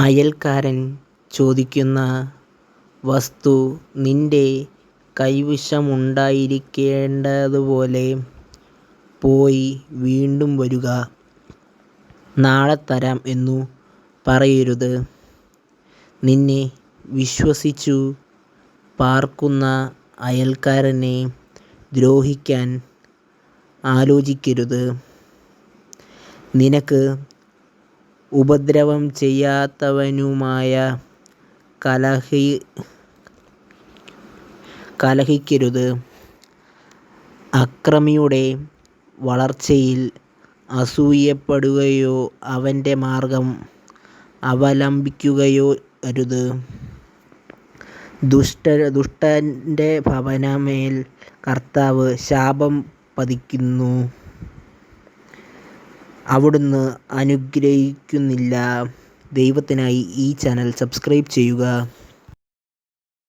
അയൽക്കാരൻ ചോദിക്കുന്ന വസ്തു നിന്റെ കൈവശമുണ്ടായിരിക്കേണ്ടതുപോലെ പോയി വീണ്ടും വരുക. നാളെ തരാം എന്നു പറയരുത്. നിന്നെ വിശ്വസിച്ചു പാർക്കുന്ന അയൽക്കാരനെ ദ്രോഹിക്കാൻ ആലോചിക്കരുത്. നിനക്ക് ഉപദ്രവം കലഹി കലഹിക്കരുത്. അക്രമിയുടെ വളർച്ചയിൽ അസൂയപ്പെടുകയോ അവന്റെ മാർഗം അവലംബിക്കുകയോ അരുത്. ദുഷ്ടന്റെ ഭവനമേൽ കർത്താവ് ശാപം പതിക്കുന്നു. അവിടുന്ന് അനുഗ്രഹിക്കുന്നില്ല. ദൈവത്തിനായി ഈ ചാനൽ സബ്സ്ക്രൈബ് ചെയ്യുക.